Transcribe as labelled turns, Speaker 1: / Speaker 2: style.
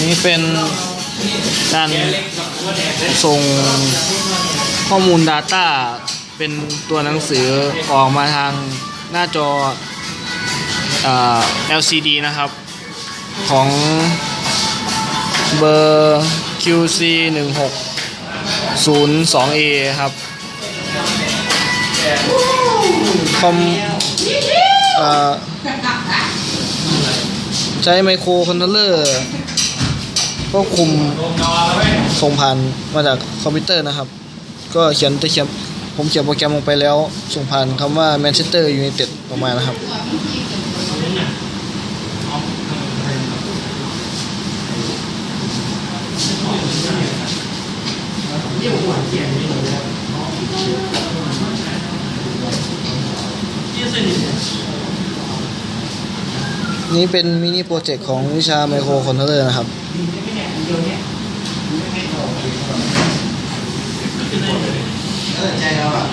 Speaker 1: นี่เป็นการส่งข้อมูล Data เป็นตัวหนังสือออกมาทางหน้าจอเอ่อ LCD นะครับ ของเบอร์ QC 1 6 0 2 A ครับคอมเอ่อใช้ไมโครคอนโทรลเลอร์ ควบคุมส่งผ่านมาจากคอมพิวเตอร์นะครับ ก็เขียนจะเขียนผมเขียนโปรแกรมลงไปแล้ว ส่งผ่านคำว่า Manchester United ออกมานะครับ นี่เป็นมินิโปรเจกต์ของวิชาไมโครคอนโทรลเลอร์นะครับ
Speaker 2: ใจเราอะ